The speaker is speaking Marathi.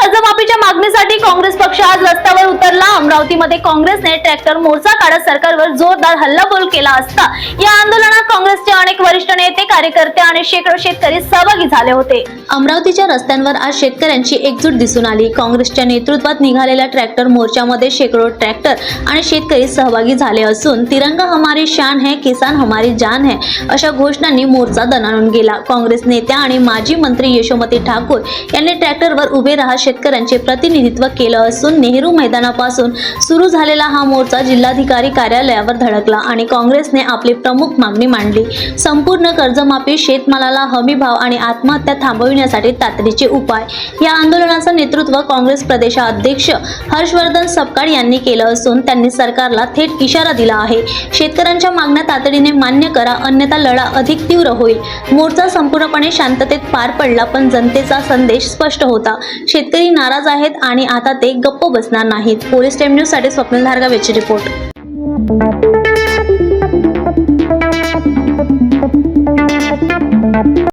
कर्जमाफीच्या मागणीसाठी काँग्रेस पक्ष आज रस्त्यावर उतरला. अमरावतीमध्ये काँग्रेसने ट्रॅक्टर मोर्चा काढत सरकारवर जोरदार हल्लाबोल केला असता या आंदोलनात काँग्रेसचे अनेक वरिष्ठ नेते कार्यकर्ते आणि शेकडो शेतकरी सहभागी झाले होते. अमरावतीच्या रस्त्यांवर आज शेतकऱ्यांची एकजूट दिसून आली. काँग्रेसच्या नेतृत्वात निघालेल्या ट्रॅक्टर मोर्चामध्ये शेकडो ट्रॅक्टर आणि शेतकरी सहभागी झाले असून तिरंगा हमारी शान है किसान हमारी जान है अशा घोषणांनी मोर्चा दणाणून गेला. काँग्रेस नेत्या आणि माजी मंत्री यशोमती ठाकूर यांनी ट्रॅक्टरवर उभे राहत शेतकऱ्यांचे प्रतिनिधित्व केलं असून नेहरू मैदानापासून सुरू झालेला हा मोर्चा जिल्हाधिकारी कार्यालयावर धडकला आणि काँग्रेसने आपली प्रमुख मागणी मांडली. संपूर्ण कर्जमाफी शेतमालाला हमी भाव आणि आत्महत्या थांबविण्यासाठी तातडीचे उपाय. या आंदोलनाचं नेतृत्व काँग्रेस प्रदेशाध्यक्ष हर्षवर्धन सपकाळ यांनी केलं असून त्यांनी सरकारला थेट इशारा दिला आहे. शेतकऱ्यांच्या मागण्या तातडीने मान्य करा अन्यथा लढा अधिक तीव्र होईल. मोर्चा संपूर्णपणे शांततेत पार पडला पण जनतेचा संदेश स्पष्ट होता. शेतकरी नाराज आहेत आणि आता ते गप्प बसणार नाहीत. पोलीस टाइम न्यूज साठी स्वप्नील धारगाव याची रिपोर्ट